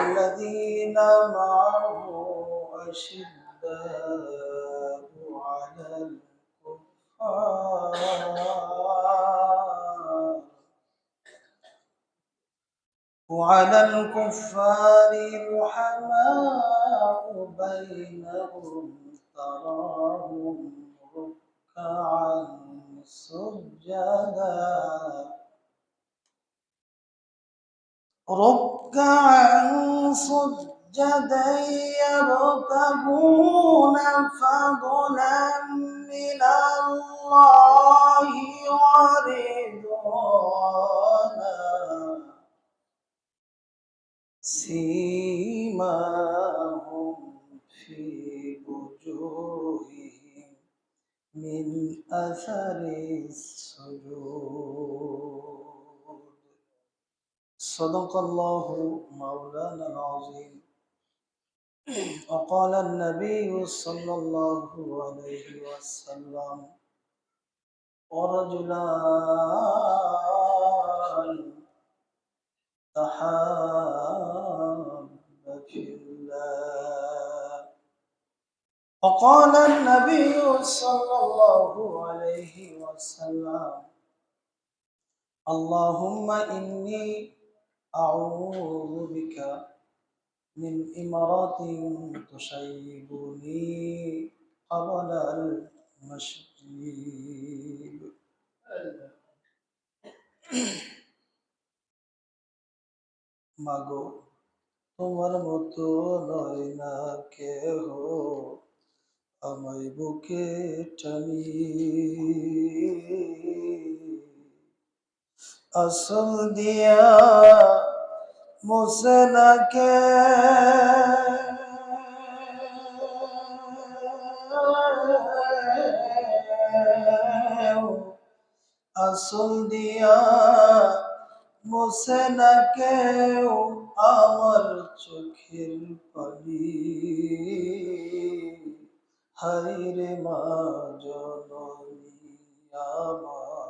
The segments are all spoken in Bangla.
الذين معه أشداء على وعلى الكفار رحماء بينهم تراهم ركعا سجدا. ركعا سجدا يبتغون فضلا من الله ورضوانا. سيماهم في وجوههم من أثر السجود. صدق الله مولانا العظيم. وقال النبي صلى الله عليه وسلم ورجلان تحابا في الله. وقال النبي صلى الله عليه وسلم اللهم إني أعوذ بك من إمارات تشيبني قبل المشيب মাগো তোমার মতো নয় না কেহ আমায় বুকে টানি আসল দিয়া মুসে না কে আসল দিয়া মুসে না কেউ আমার চোখের পানি। হাইরে মা, জননী আমার।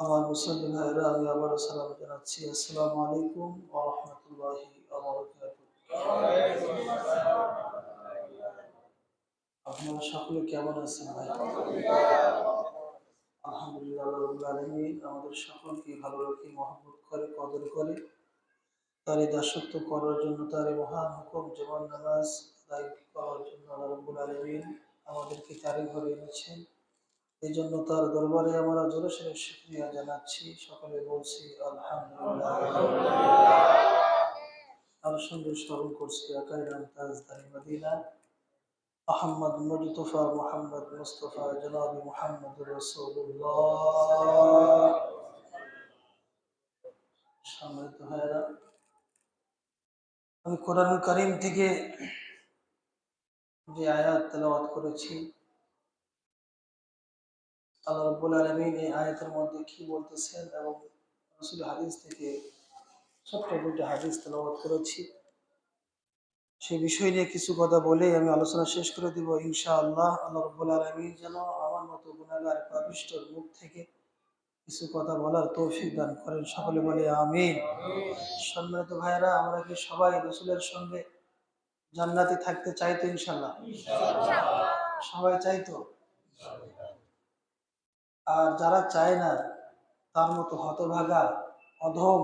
আমার মুসলিম ভাইরা আমি আবারও সালাম জানাচ্ছি। আসসালামু আলাইকুম ওয়া রাহমাতুল্লাহি আপনারা সকলে কেমন আছেন ভাই? আলহামদুলিল্লাহ রাব্বুল আলামিন আমাদের সকলকে ভালো রাখি, মহব্বত করে, কদর করে। তার দাসত্ব করার জন্য, তার মহান হুকুম, জীবন নামাজ আদায় করার জন্য আল্লাহ রাব্বুল আলামিন আমাদেরকে তারই ঘরে এনেছেন। এই জন্য তার দরবারে আমরা জোরে সোরে শুকরিয়া জানাচ্ছি। সকলে বলছি, আলহামদুলিল্লাহ। সঙ্গে স্মরণ করছি আকাই নাম তাজদারি মদিনা। আহমদ মোহাম্মদ মুস্তফা জনাবি মোহাম্মদ রসুল্লাহ আমি কোরআন করিম থেকে যে আয়াত তেলাওয়াত করেছি আল্লাহ রব্বুল আলমিন এই আয়াতের মধ্যে কি বলতেছেন এবং রসুল হাদিস থেকে ছোট্ট দুইটা হাদিস তেলাওয়াত করেছি। সেই বিষয় নিয়ে কিছু কথা বলে আমি আলোচনা শেষ করে দিব। ইনশা আল্লাহ আল্লাহ রব্বুল আলমিন যেন আমার মতো গুণাগার পাবিষ্টর মুখ থেকে কিছু কথা বলার তৌফিক দান করেন। সকলে বলে আমিন। সম্মানিত ভাইয়েরা, আমরা কি সবাই রসুলের সঙ্গে জান্নাতে থাকতে চাইতো ইনশাল্লাহ সবাই চাইতো আর যারা চায় না, তার মতো হতভাগা, অধম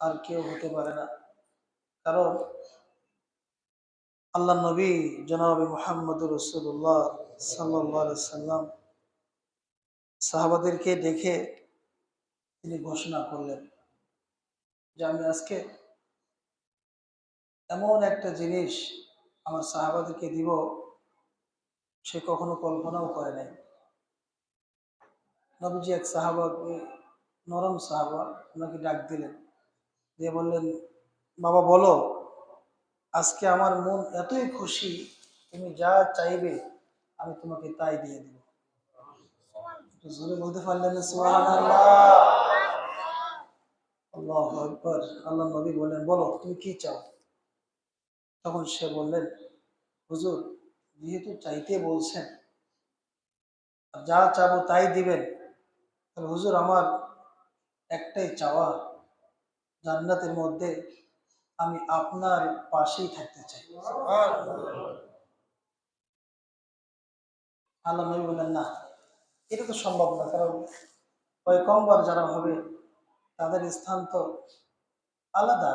আর কেউ হতে পারে না। কারণ আল্লাহ নবী জনাব মোহাম্মদ রসুল্লাহ সাল্লাহ সাল্লাম সাহাবাদেরকে দেখে তিনি ঘোষণা করলেন যে আমি আজকে এমন একটা জিনিস আমার সাহাবাদেরকে দিব, সে কখনো কল্পনাও করে নাই। নবীজি এক সাহাবাকে নরম সাহাবা, ওনাকে ডাক দিলেন। দিয়ে বললেন, বাবা, বলো, আজকে আমার মন এতই খুশি, তুমি যা চাইবে, আমি তোমাকে তাই দিয়ে দিব। বলতে পারলেন আল্লাহ আল্লাহ নবী বললেন, বলো, তুমি কি চাও? তখন সে বললেন, হুজুর, যেহেতু চাইতে বলছেন যা চাবো তাই দিবেন তাহলে হুজুর, আমার একটাই চাওয়া, জান্নাতের মধ্যে আমি আপনার পাশেই থাকতে চাই। আল্লাহ নবী বললেন, না, এটা তো সম্ভব না, কারণ পয়কম্বর যারা হবে, তাদের স্থান তো আলাদা।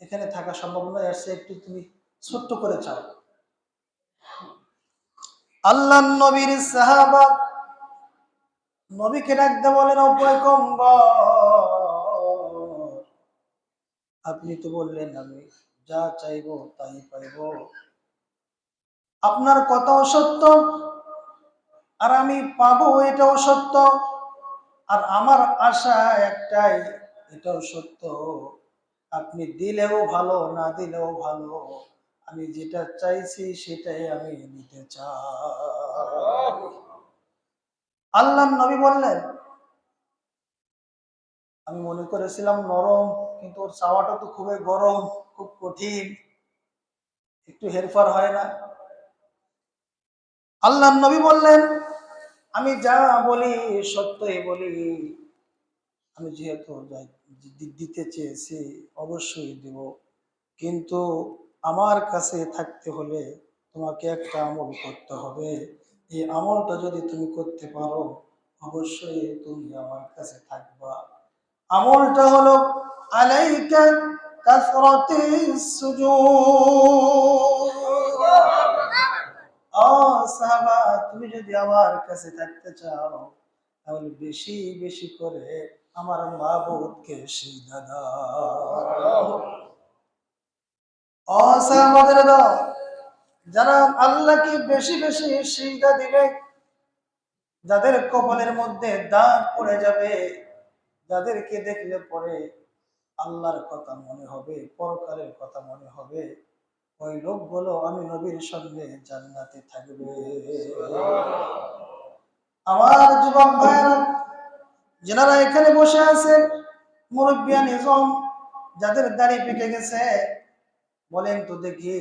এখানে থাকা সম্ভব নয় এসে একটু তুমি ছোট্ট করে চাও। আল্লাহ নবীর সাহাবা নবীকে ডাকতে বলেন আপনি তো বললেন, আমি যা চাইব তাই পাইব। আপনার কথাও সত্য, আর আমি পাবো এটাও সত্য, আর আমার আশা একটাই, এটাও সত্য। আপনি দিলেও ভালো, না দিলেও ভালো, আমি যেটা চাইছি সেটাই আমি নিতে চাই। আল্লাহ নবী বললেন, আমি মনে করেছিলাম নরম, কিন্তু ওর চাওয়াটা তো খুবই গরম, খুব কঠিন, একটু হেরফার হয় না। আল্লাহ নবী বললেন, আমি যা বলি, সত্যই বলি, আমি যেহেতু দিতে চেয়েছি, অবশ্যই দেব। কিন্তু আমার কাছে থাকতে হলে তোমাকে একটা আমল করতে হবে। এই আমলটা যদি তুমি করতে পারো, অবশ্যই তুমি আমার কাছে থাকবা। আমলটা হলো, আলাইকা কাসরাতিস সুজুদ। ও তুমি যদি আমার কাছে থাকতে চাও, তাহলে বেশি বেশি করে আমার মাবুদকে সিজদা দাও ও দাও। যারা আল্লাহকে বেশি বেশি সিজদা দিবে, যাদের কপালের মধ্যে দাগ পড়ে যাবে, যাদেরকে দেখলে পরে আল্লাহর কথা মনে হবে, পরকালের কথা মনে হবে, ওই লোকগুলো আমি নবীর সঙ্গে জান্নাতে থাকবে। আমার যুবক ভাইয়েরা যারা এখানে বসে আছেন মুরব্বিয়া নিজম যাদের দাড়ি পেকে গেছে, বলেন তো দেখি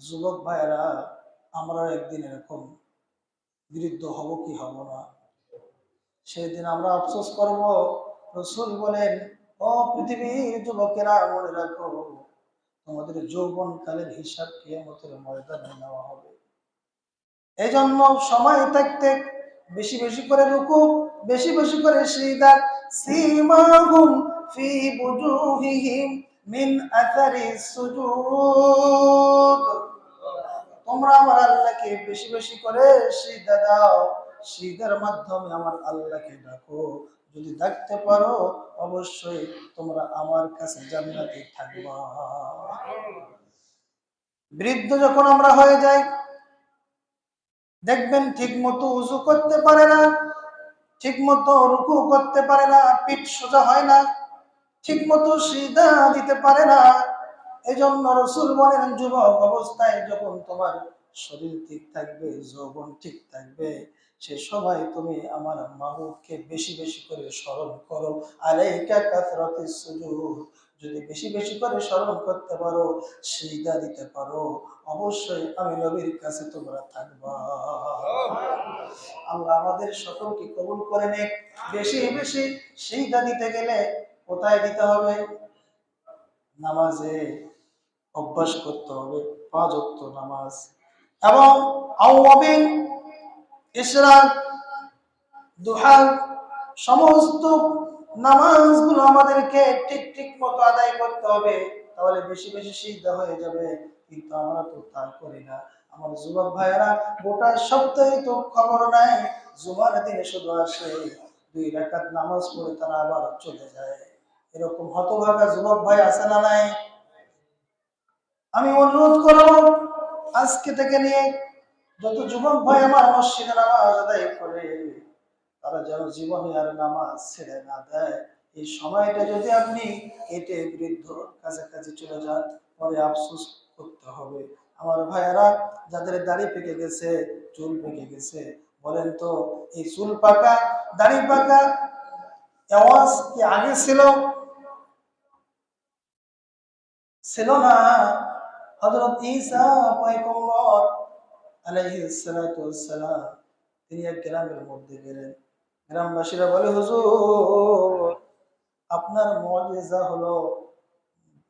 যুবক ভাইয়েরা, আমরা একদিন এরকম বিরুদ্ধ হব কি হব না? সেদিন আমরা আফসোস করব, রসুল বলেন, ও পৃথিবীর যুবকেরা, মনে রাখো, তোমাদের যৌবন কালের হিসাব কিয়ামতের ময়দানে নেওয়া হবে। এই জন্য সময় থাকতে বেশি বেশি করে রুকু বেশি বেশি করে সিজদা সীমাহুম ফি বুজুহিহিম মিন আথারি সুজুদ। তোমরা আমার আল্লাহকে বেশি বেশি করে সিজদা দাও। সিজদার মাধ্যমে আমার আল্লাহকে ডাকো। যদি ডাকতে পারো, অবশ্যই তোমরা আমার কাছে জান্নাতে থাকবা। বৃদ্ধ যখন আমরা হয়ে যাই, দেখবেন ঠিক মতো উজু করতে পারে না ঠিক মতো রুকু করতে পারে না, পিঠ সোজা হয় না। ঠিক মতো সিধা দিতে পারে না। এই জন্য রসুল বলেন, যুবক অবস্থায় যখন তোমার শরীর ঠিক থাকবে, যৌবন ঠিক থাকবে, সে সময় তুমি আমার মাহবুবকে বেশি বেশি করে স্মরণ করো। আলাইকা কাসরাতিস সুজুদ, যদি বেশি বেশি করে স্মরণ করতে পারো, সিজদা দিতে পারো, অবশ্যই আমি নবীর কাছে তোমরা থাকবা। আল্লাহ আমাদের সকলকে কবুল করে নে বেশি বেশি সিজদা দিতে গেলে কোথায় দিতে হবে? নামাজে অভ্যাস করতে হবে পাঁচ নামাজ। এবং আওয়াবিন ইশরাক দুহা সমস্ত নামাজগুলো আমাদেরকে ঠিক ঠিক মতো আদায় করতে হবে। তাহলে বেশি বেশি সিদ্ধ হয়ে যাবে। কিন্তু আমরা তো তা করি না। আমার যুবক ভাইয়েরা, গোটা সপ্তাহে তো খবর নাই। জুমার দিনে শুধু আসে, দুই রাকাত নামাজ পড়ে তারা আবার চলে যায়। এরকম হতভাগা যুবক ভাই আছে না নাই? আমি অনুরোধ করব, আজকে থেকে নিয়ে যত যুবক ভাই আমার মসজিদে নামাজ আদায় করে, তারা যেন জীবনে আর নামাজ ছেড়ে না দেয়। এই সময়টা যদি আপনি কেটে বৃদ্ধ কাছাকাছি চলে যান, পরে আফসোস করতে হবে। আমার ভাইয়েরা, যাদের দাড়ি পেকে গেছে, চুল পেকে গেছে, বলেন তো, এই চুল পাকা, দাড়ি পাকা আওয়াজ কি আগে ছিল? ছিল না। হযরত ঈসা পয়গম্বর আলাইহিস সালাতু ওয়াসসালাম, তিনি এক গ্রামের মধ্যে গেলেন। গ্রামবাসীরা বলে, হুজুর, আপনার মুআজিজা হলো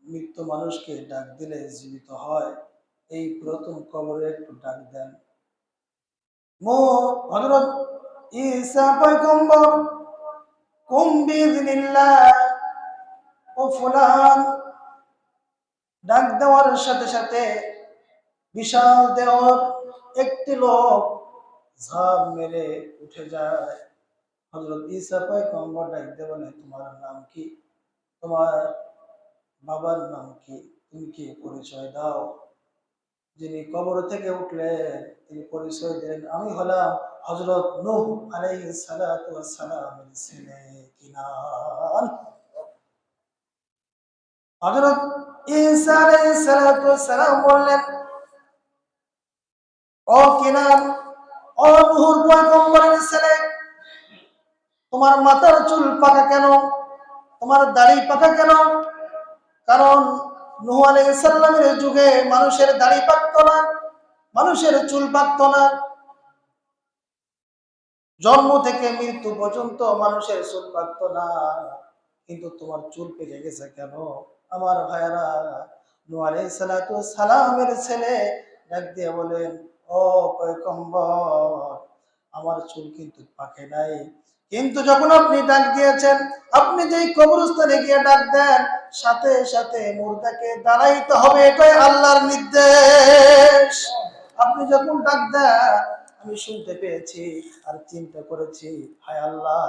মৃত্যু মানুষকে ডাক দিলে জীবিত হয়। এই প্রথম কবরে একটু ডাক দেন। মো হযরত ঈসা পয়গম্বর, কুম বিইذنিল্লাহ ও ফুলান ডাক দেওয়ার সাথে সাথে বিশাল দেওয়ার একটি লোক ঝাঁপ মেরে উঠে যায়। হজরত ঈসা পয়গম্বর ডাক দিয়ে তোমার নাম কি? তোমার বাবার নাম কি? তুমি কি পরিচয় দাও? যিনি কবর থেকে উঠলেন, তিনি পরিচয় দিলেন, আমি হলাম হজরত নূহ আলাইহিস সালাতু সালামের ছেলে কিনান হজরত ঈসা বললেন, ও কিনান ও পয়গম্বরের ছেলে, তোমার মাথার চুল পাকা কেন? তোমার দাড়ি পাকা কেন? কারণ নূহ যুগে মানুষের দাড়ি পাকতো না, মানুষের চুল পাকতো না। জন্ম থেকে মৃত্যু পর্যন্ত মানুষের চুল পাকতো না। কিন্তু তোমার চুল পেকে গেছে কেন? আমার নূহ আলাইহিস সালাতু সালামের ছেলে ডাক দিয়ে বলেন, ও পয়গম্বর, আমার চুল কিন্তু পাকে নাই। কিন্তু যখন আপনি ডাক দিয়েছেন, আপনি যেই কবরস্থানে গিয়ে ডাক দেন, সাথে সাথে মুর্দাকে দাঁড়াইতে হবে, এটাই আল্লাহর নির্দেশ। আপনি যখন ডাক দেন, আমি শুনতে পেয়েছি আর চিন্তা করেছি, হায় আল্লাহ,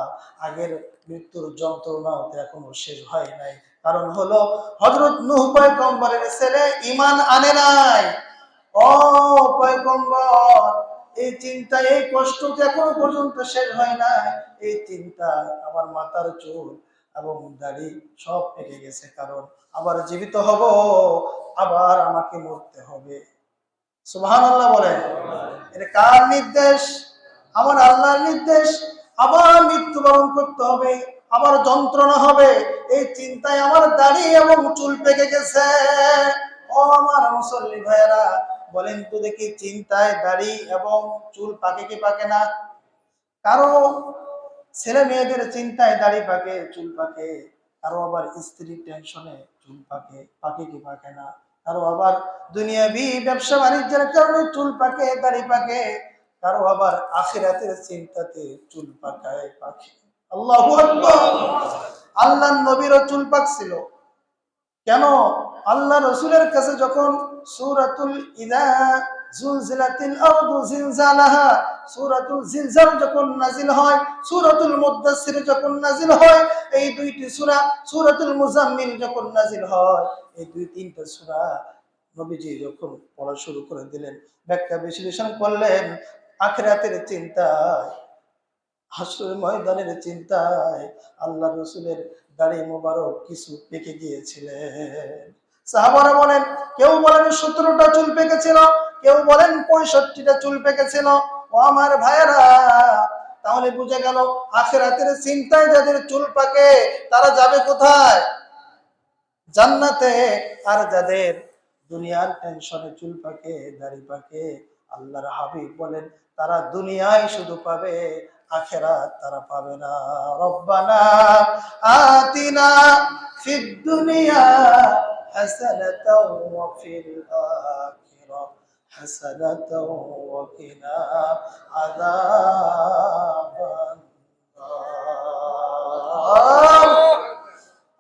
আগের মৃত্যুর যন্ত্রণাও তো এখনও শেষ হয় নাই। কারণ হলো হজরত নূহ পয়গম্বরের ছেলে ইমান আনে নাই। ও পয়গম্বর, এই চিন্তা এই কষ্ট এখনও পর্যন্ত শেষ হয় না এই চিন্তা আমার মাথার চুল এবং দাড়ি সব পেকে গেছে, কারণ আবার জীবিত হব, আবার আমাকে মরতে হবে। সুবহান আল্লাহ বলেন। এটা কার নির্দেশ? আমার আল্লাহর নির্দেশ। আবার মৃত্যুবরণ করতে হবে। আবার যন্ত্রণা হবে। এই চিন্তায় আমার দাড়ি এবং চুল পেকে গেছে। ও আমার মুসল্লি ভাইয়েরা, বলেন তো দেখি চিন্তায় দাড়ি এবং চুল পাকে কি পাকে না? কারও ছেলে মেয়েদের চিন্তায় দাড়ি পাকে, চুল পাকে। কারও আবার স্ত্রীর টেনশনে চুল পাকে পাকে কি পাকে না? কারও আবার দুনিয়াবি ব্যবসা বাণিজ্যের কারণে চুল পাকে, দাড়ি পাকে। কারও আবার আখিরাতের চিন্তাতে চুল পাকায় পাখি আল্লাহু নবীরও চুল পাকছিল কেন? আল্লাহ রসুলের কাছে যখন সূরাতুল ইদা জুলজিলাতিল আরদু যখন নাজিল হয়, সূরাতুল মুদ্দাসসির যখন নাজিল হয়, এই দুইটি সূরা সূরাতুল মুজাম্মিল যখন নাজিল হয়, এই দুই তিনটা সূরা নবীজি যখন পড়া শুরু করে দিলেন, ব্যাখ্যা বিশ্লেষণ করলেন, আখিরাতের চিন্তায় হাসরের ময়দানের চিন্তায় আল্লাহ রসুলের দাড়ি মোবারক কিছু পেকে গিয়েছিলেন। সাহাবারা বলেন, কেউ বলেন সতেরোটা চুল পেকেছিল, কেউ বলেন পঁয়ষট্টিটা চুল পেকেছিল। ও আমার ভাইয়েরা, তাহলে বুঝে গেল আখেরাতের চিন্তায় যাদের চুল পাকে, তারা যাবে কোথায়? জান্নাতে। আর যাদের দুনিয়ার টেনশনে চুল পাকে, দাড়ি পাকে, আল্লাহর হাবিব বলেন, তারা দুনিয়ায় শুধু পাবে আখেরাত তারা পাবে না। রব্বানা আতিনা ফিদ দুনিয়া হাসানাতাও ওয়া ফিল আখিরাহ হাসানাতাও ওয়া কিনা আযাবান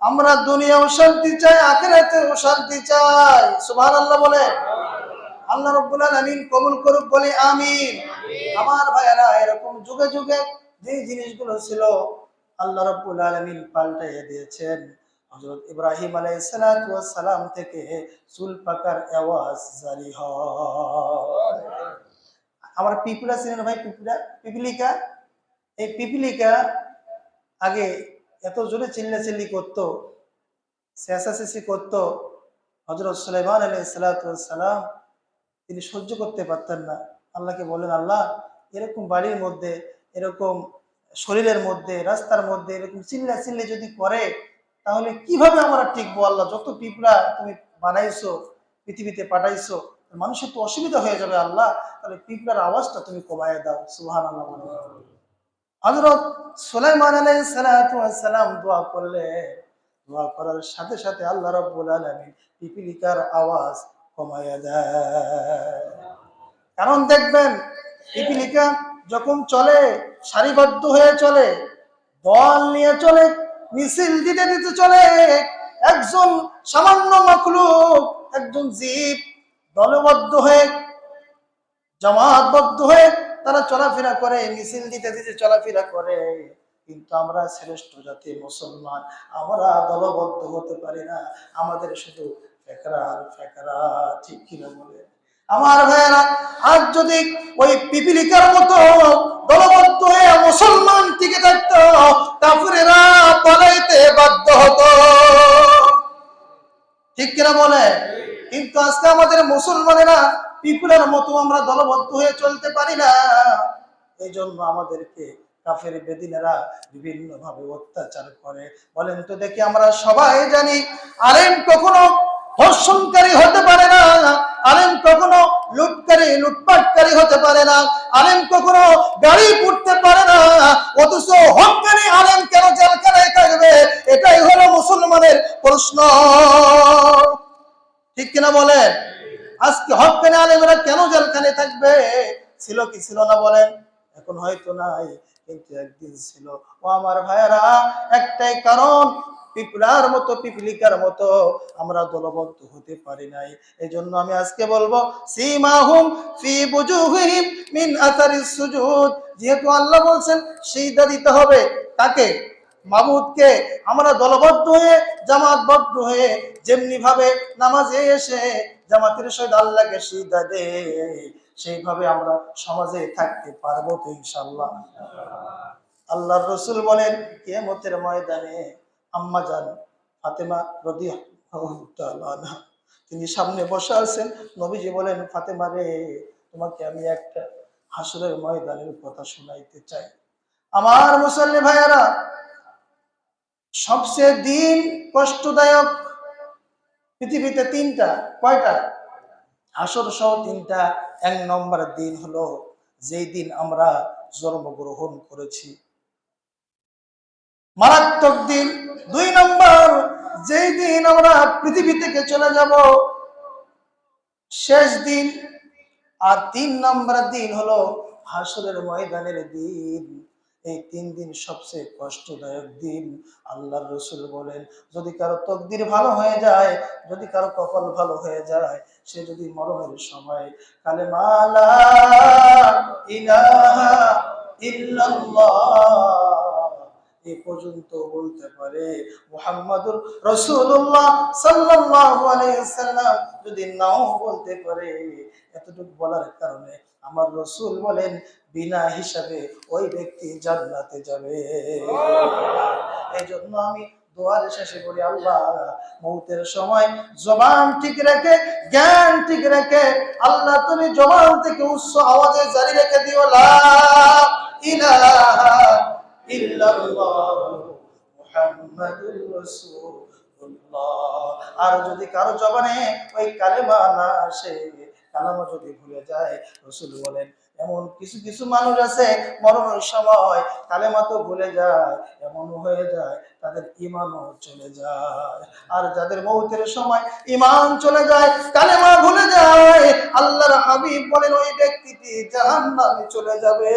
আমরা দুনিয়াও শান্তি চাই, আখেরাতেও শান্তি চাই। সুবহানাল্লাহ বলে, আল্লাহ রব্বুল আলামিন কবুল করুক, বলে আমিন। আমার ভাইয়েরা, এরকম যুগে যুগে যে জিনিসগুলো ছিল, আল্লাহ রব্বুল আলমিন পাল্টাইয়ে দিয়েছেন। হযরত ইব্রাহিম ওয়াস সালাম থেকে চুল পাকার আওয়াজ জারি হয়। আমার পিপুলা ছিলেন ভাই পিপুলা পিপিলিকা? এই পিপিলিকা আগে এত জোরে চিল্লাচিল্লি করতো চেঁচাচেঁচি করতো হজরত সুলাইমান আলী সালাম, তিনি সহ্য করতে পারতেন না। আল্লাহকে বলেন আল্লাহ, এরকম বাড়ির মধ্যে, এরকম শরীরের মধ্যে, রাস্তার মধ্যে, এরকম চিল্লা চিল্লি যদি করে, তাহলে কীভাবে আমরা টিকবো আল্লাহ? যত পিঁপড়া তুমি বানাইছো, পৃথিবীতে পাঠাইছো, মানুষের তো অসুবিধা হয়ে যাবে আল্লাহ। তাহলে পিঁপড়ার আওয়াজটা তুমি কমায় দাও সুহান আল্লাহ হজরত সুলাইমান আলাই সালাম দোয়া করলে দোয়া করার সাথে সাথে আল্লাহ রাব্বুল আলামিন পিপিলিকার আওয়াজ কমায়া দেয় কারণ দেখবেন, পিপিলিকা যখন চলে, সারিবদ্ধ হয়ে চলে দল নিয়ে চলে, মিছিল দিতে দিতে চলে, একজন সামান্য মখলুক, একজন জীব দলবদ্ধ হয়ে জামাতবদ্ধ হয়ে তারা চলাফেরা করে, মিছিল দিতে দিতে চলাফেরা করে। কিন্তু আমরা শ্রেষ্ঠ জাতি মুসলমান, আমরা দলবদ্ধ হতে পারি না। আমাদের শুধু ফেকরা ফেকরা, ঠিক কিনা বলে আমার ভাইয়েরা, আজ যদি ওই পিপিলিকার মতো দলবদ্ধ হয়ে মুসলমান টিকে থাকতো কাফিরেরা পালাইতে বাধ্য হতো। ঠিক কিনা বলে? কিন্তু আজকে আমাদের মুসলমানেরা পিপুলের মতো আমরা দলবদ্ধ হয়ে চলতে পারি না। এই জন্য আমাদেরকে কাফের বেদিনেরা বিভিন্ন ভাবে অত্যাচার করে। বলেন তো দেখি আমরা সবাই জানি, আলেম কখনো ধর্ষণকারী হতে পারে না, আলেম কখনো লুটকারী, লুটপাটকারী হতে পারে না, আলেম কখনো গাড়ি পুড়তে পারে না, অথচ হকানি আলেম কেন জেলখানায় থাকবে? এটাই হলো মুসলমানের প্রশ্ন। ঠিক কিনা বলেন? আজকে হকানি আলেমরা কেন জেলখানে থাকবে? ছিল কি ছিল না বলেন? এখন হয়তো নাই, কিন্তু একদিন ছিল। ও আমার ভাইয়েরা, একটাই কারণ পিপলার মতো পিপলিকার মতো আমরা দলবদ্ধ হতে পারি নাই। এই জন্য আমি আজকে বলব, সীমাহুম ফি বুজুহিম মিন আসারিস সুজুদ। যেহেতু আল্লাহ বলছেন সিজদা দিতে হবে। তাকে মাবুদকে। আমরা দলবদ্ধ হয়ে, জামাতবদ্ধ হয়ে যেমনি ভাবে নামাজে এসে জামাতের সহিত আল্লাহকে সিজদা দে সেইভাবে আমরা সমাজে থাকতে পারব তো ইনশাল্লাহ আল্লাহ রসুল বলেন, কিয়ামতের ময়দানে আম্মা যান ফাতেমা রদি তিনি সামনে বসে আছেন। নবীজি বলেন, ফাতেমা রে, তোমাকে আমি একটা হাসরের ময়দানের কথা শোনাইতে চাই। আমার মুসল্লি ভাইয়ারা, সবচেয়ে দিন কষ্টদায়ক পৃথিবীতে তিনটা, কয়টা? হাসর সহ তিনটা, এক নম্বর দিন হলো যেই দিন আমরা জন্মগ্রহণ করেছি। মারাত্মক দিন। দুই নম্বর, যেই দিন আমরা পৃথিবী থেকে চলে যাব, শেষ দিন। আর তিন নম্বর দিন হলো হাসরের ময়দানের দিন। এই তিন দিন সবচেয়ে কষ্টদায়ক দিন। আল্লাহ রসুল বলেন, যদি কারও তকদির ভালো হয়ে যায়, যদি কারও কপাল ভালো হয়ে যায়, সে যদি মরণের সময় কালে মালা ইলাহা ইল্লাল্লাহ এ পর্যন্ত বলতে পারে। মুহাম্মাদুর রাসূলুল্লাহ সাল্লাল্লাহু আলাইহি সাল্লাম যদি নাও বলতে পারে, এতটুকু বলার কারণে আমার রসুল বলেন, বিনা হিসাবে ওই ব্যক্তি জান্নাতে যাবে। এই জন্য আমি দোয়ার শেষে করি আল্লাহ মৌতের সময় জবান ঠিক রেখে, জ্ঞান ঠিক রেখে, আল্লাহ তুমি জবান থেকে উচ্চ আওয়াজে জারি রেখে দিও, লা ইলাহা আর যদি কারও জবানে ওই কালেমা না আসে, কালামা যদি ভুলে যায়, রসুল বলেন, এমন কিছু কিছু মানুষ আছে মরণের সময় কালেমা তো ভুলে যায় এমন হয়ে যায়, তাদের ইমানও চলে যায়। আর যাদের মৌতের সময় ইমান চলে যায়, কালেমা ভুলে যায়, আল্লাহর হাবিব বলেন, ওই ব্যক্তিটি জাহান্নামে চলে যাবে।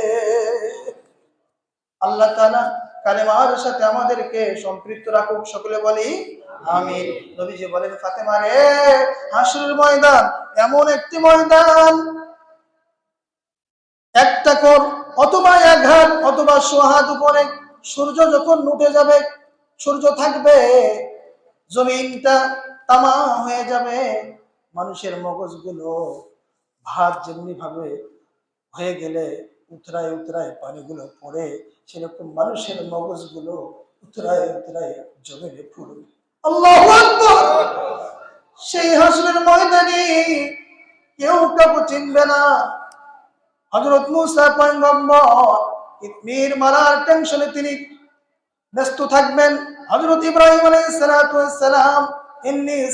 আল্লাহ তাআলা কালেমার সাথে আমাদেরকে সম্পৃক্ত রাখুক। সকলে বলি, আমিন। নবীজি বলেন, ফাতেমা রে, হাসরের ময়দান, এমন একটি ময়দান। একটা কোণ অথবা এক হাত, অথবা সোহাত উপরে। সূর্য যখন উঠে যাবে, সূর্য থাকবে, জমিনটা তামা হয়ে যাবে। মানুষের মগজগুলো ভাত যেমনি ভাবে হয়ে গেলে উতরায় উতরায় পানিগুলো পড়ে সেরকম মানুষের মগজগুলো উতরায় উতরায় জমিনে পড়বে। আল্লাহ সেই হাসরের ময়দানে কেউ কাউকে চিনবে না। হজরত মুসা পয়গম্বর ইতমির মারার টেনশনে তিনি ব্যস্ত থাকবেন। হজরত ইব্রাহিম সালাতু ওয়াস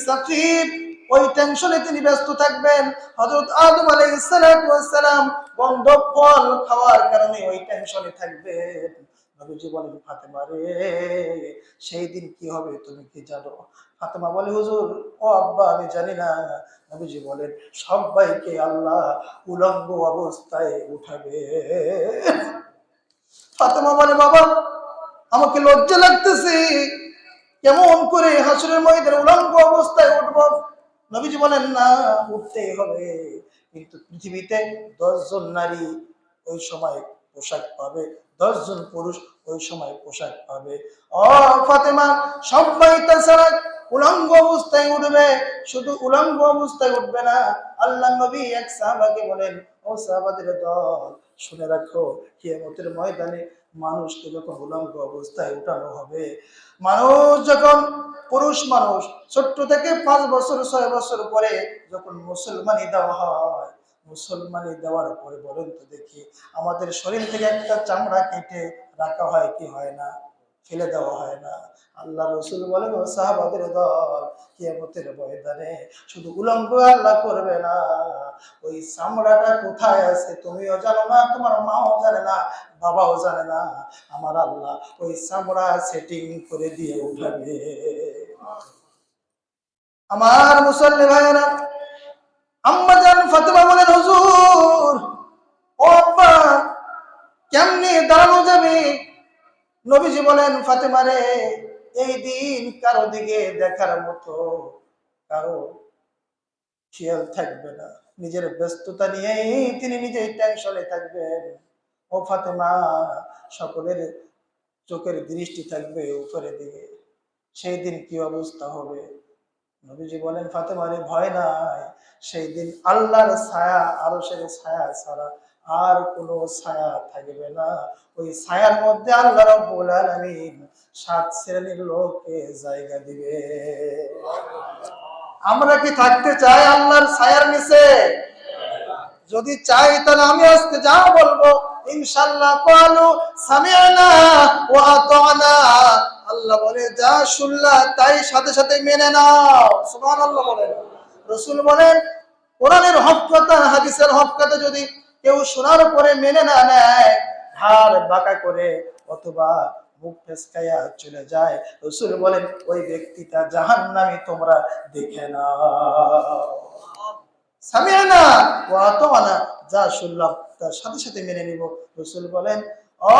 সাকিব, ওই টেনশনে তিনি ব্যস্ত থাকবেন। হজরত আদম আলাইহিস সালাতু ওয়াস সালাম বন্ধ ফল খাওয়ার কারণে ওই টেনশনে থাকবেন নবীজি বলেন ফাতেমা রে, সেই দিন কি হবে তুমি কি জানো? ফাতেমা বলে, হুজুর, ও আব্বা, আমি জানি না। নবীজি বলেন, সবাইকে আল্লাহ উলঙ্গ অবস্থায় উঠাবে। ফাতেমা বলে, বাবা, আমাকে লজ্জা লাগতেছে। কেমন করে হাসুরের ময়দানে উলঙ্গ অবস্থায় উঠবো? নবীজি বলেন, না উঠতেই হবে। কিন্তু পৃথিবীতে দশজন নারী ওই সময় পোশাক পাবে, দশজন পুরুষ ওই সময় পোশাক পাবে। ও ফাতেমা সবাই তাছাড়া উলঙ্গ অবস্থায় উঠবে, শুধু উলঙ্গ অবস্থায় উঠবে না, আল্লাহ নবী এক সাহাবাকে বলেন, ও সাহাবাদের দল শুনে রাখো, কিয়ামতের ময়দানে মানুষকে যখন উলঙ্গ অবস্থায় উঠানো হবে। মানুষ যখন, পুরুষ মানুষ, ছোট্ট থেকে পাঁচ বছর, ছয় বছর পরে যখন মুসলমানি দেওয়া হয়, মুসলমানি দেওয়ার পরে বলেন তো দেখি, আমাদের শরীর থেকে একটা চামড়া কেটে রাখা হয় কি হয় না? ফেলে দেওয়া হয় না। আল্লাহ রসুল বলেন, ও সাহাবাদের দল, কিয়ামতের ময়দানে শুধু উলঙ্গ আল্লাহ করবে না। ওই চামড়াটা কোথায় আছে তুমিও জানো না, তোমার মাও জানে না, বাবাও জানে না। আমার আল্লাহ ওই চামড়া সেটিং করে দিয়ে উঠাবে। আমার মুসল্লি ভাইয়েরা আম্মা জান ফাতেমা বলেন, হুজুর, ও আব্বা কেমনে দাঁড়ানো যাবে? নবীজি বলেন, ফাতেমা রে, এই দিন কারও দিকে দেখার মতো কারও খেয়াল থাকবে না। নিজের ব্যস্ততা নিয়েই তিনি নিজেই টেনশনে থাকবেন। ও ফাতেমা, সকলের চোখের দৃষ্টি থাকবে উপরের দিকে। সেই দিন কি অবস্থা হবে? নবীজি বলেন, ফাতেমা রে, ভয় নাই। সেই দিন আল্লাহর ছায়া আরও সে ছায়া ছাড়া আর কোনো ছায়া থাকবে না। ওই ছায়ার মধ্যে আল্লাহ রব্বুল আলামিন সাত শ্রেণির লোককে জায়গা দিবে। আমরা কি থাকতে চাই আল্লাহর ছায়ার নিচে? যদি চাই তাহলে আমি আজকে যা বলব ইনশাল্লাহ কালু সামিআনা ওয়া আতানা। আল্লাহ বলে, যা শুনলা তাই সাথে সাথে মেনে নাও। সুবহানাল্লাহ বলেন। রসুল বলেন, কোরআনের হক কথা, হাদিসের হক কথা যদি কেউ শোনার পরে মেনে না নেয়। হার বাঁকা করে অথবা মুখ ফেসকাইয়া চলে যায়। রসুল বলেন, ওই ব্যক্তিটা জাহান্নামী তোমরা দেখে না সামিয়ানা ও আতমানা যা শুনলাম, তার সাথে সাথে মেনে নিব। রসুল বলেন, ও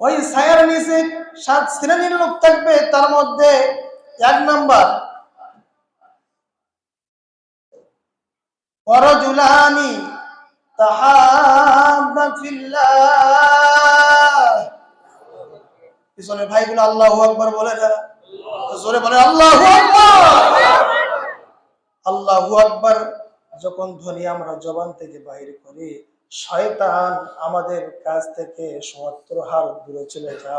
ওই ছায়ার নিচে সাত শ্রেণির লোক থাকবে, তার মধ্যে এক নাম্বার। ورجلان تحابا في الله পিছনে ভাইগুলো আল্লাহু আকবার বলে না জোরে বলে আল্লাহু আকবার আল্লাহু আকবার যখন ধ্বনি আমরা জবান থেকে বাইরে করি শয়তান আমাদের কাছ থেকে সত্তর হার দূরে চলে যায়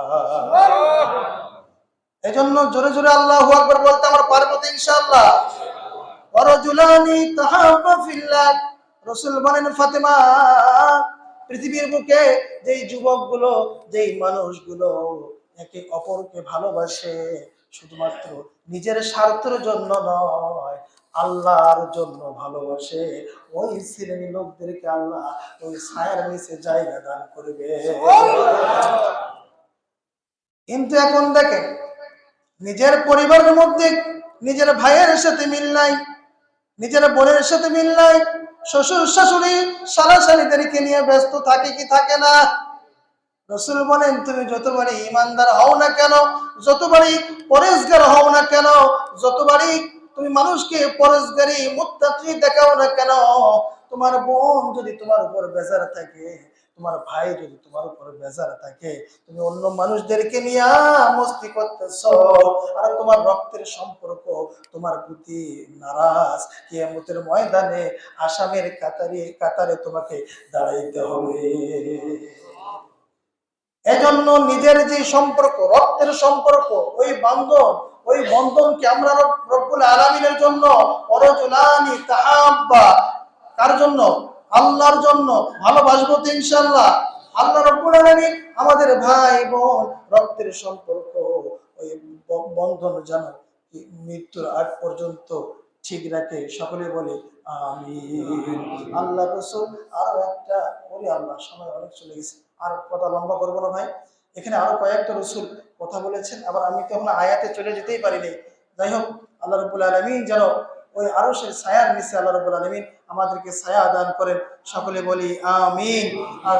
এজন্য জোরে জোরে আল্লাহু আকবার বলতে আমরা পারবো তো ইনশাআল্লাহ ফিল্লাহ। রাসূল বলেন, ফাতেমা, পৃথিবীর বুকে যেই যুবকগুলো, যেই মানুষগুলো একে অপরকে ভালোবাসে, শুধুমাত্র নিজের স্বার্থের জন্য নয়, আল্লাহর জন্য ভালোবাসে, ওই শ্রেণি লোকদেরকে আল্লাহ ওই ছায়ার নিচে জায়গা দান করবে। কিন্তু এখন দেখেন, নিজের পরিবারের মধ্যে নিজের ভাইয়ের সাথে মিল নাই নিজের বোনের সাথে মিল নাই। শ্বশুর, শাশুড়ি সারা সারিদেরকে নিয়ে ব্যস্ত থাকে কি থাকে না? রসুল বলেন, তুমি যতবারই ইমানদার হও না কেন, যতবারই পরেশগার হও না কেন, যতবারই তুমি মানুষকে পরেশগারি মুত্তাকি দেখাও না কেন, তোমার বোন যদি তোমার উপর বেজার থাকে তোমার ভাই যদি তোমার উপর বেজার থাকে, তুমি অন্য মানুষদেরকে নিয়ে মস্তি করতেছ আর তোমার রক্তের সম্পর্ক তোমার প্রতি নারাজ। কিয়ামতের ময়দানে আসামের কাতারে কাতারে তোমাকে দাঁড়াইতে হবে। এজন্য নিজের যে সম্পর্ক, রক্তের সম্পর্ক, ওই বন্ধন, ওই বন্ধনকে আমরা রব- রব্বুল আলামিনের জন্য অরজুলানি তাহাব্বা। কার জন্য? আল্লাহর জন্য ভালোবাসবো তো ইনশাআল্লাহ। আল্লাহ রব্বুল আলামিন আমাদের ভাই বোন, রক্তের সম্পর্ক, ওই বন্ধন যেন মৃত্যুর আগ পর্যন্ত ঠিক রাখে, সকলে বলে আমি আল্লাহ রসুল, আরও একটা বলি আল্লাহ, সময় অনেক চলে গেছে। আর কথা লম্বা করব না ভাই। এখানে আরও কয়েকটা রসুল কথা বলেছেন, আবার আমি তো এখন আয়াতে চলে যেতেই পারিনি। যাই হোক, আল্লাহ রবুল আলমিন যেন ওই আরও সে ছায়ার নিচে আল্লাহ রবুল আলমিন আমাদেরকে ছায়া দান করেন। সকলে বলি আমিন। আর